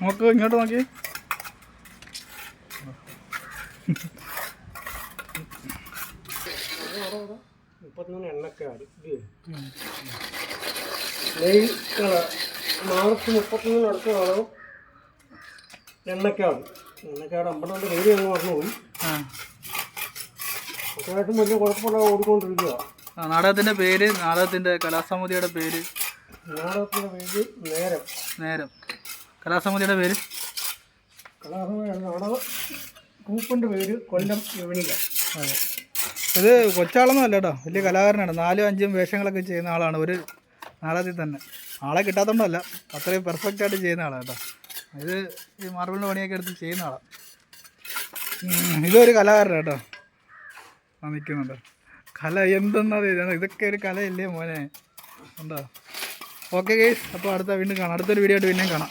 നോക്ക് ഇങ്ങോട്ട് നോക്കി. മുപ്പത്തിമൂന്ന് എണ്ണക്കാട് നെയ് കളർ മാർച്ച് മുപ്പത്തിമൂന്ന് അടുത്ത കളറും എണ്ണക്കാട്. എണ്ണക്കാട് അമ്പലത്തിന്റെ പേര് ഞങ്ങൾ ആ. അത്യാവശ്യം വലിയ കുഴപ്പമില്ല ഓടിക്കൊണ്ടിരിക്കുക പേര് നാടകത്തിന്റെ കലാസമിതിയുടെ പേര്. നാടകത്തിന്റെ പേര് നേരം. നേരം. കലാസമിതിയുടെ പേര്? ഗ്രൂപ്പിന്റെ പേര് കൊല്ലം യുവനിക അതെ. ഇത് കൊച്ചാളൊന്നും അല്ല കേട്ടോ. വലിയ കലാകാരനാണ്. നാലും അഞ്ചും വേഷങ്ങളൊക്കെ ചെയ്യുന്ന ആളാണ്. ഒരു നാടകത്തിൽ തന്നെ. ആളെ കിട്ടാത്തതുകൊണ്ടല്ല. അത്രയും പെർഫെക്റ്റ് ആയിട്ട് ചെയ്യുന്ന ആളാണ് കേട്ടോ. ഇത് ഈ മാർബിളിന്റെ പണിയൊക്കെ എടുത്ത് ചെയ്യുന്ന ആളാണ് ഇതൊരു കലാകാരനാണ് കേട്ടോ. ആ നിൽക്കുന്നുണ്ട് കല എന്തെന്നത് ഇതാണ്? ഇതൊക്കെ ഒരു കലയല്ലേ മോനെ? ഉണ്ടോ? ഓക്കെ ഗേസ് അപ്പോൾ അടുത്ത വീണ്ടും കാണാം. അടുത്തൊരു വീഡിയോ ആയിട്ട് പിന്നെയും കാണാം.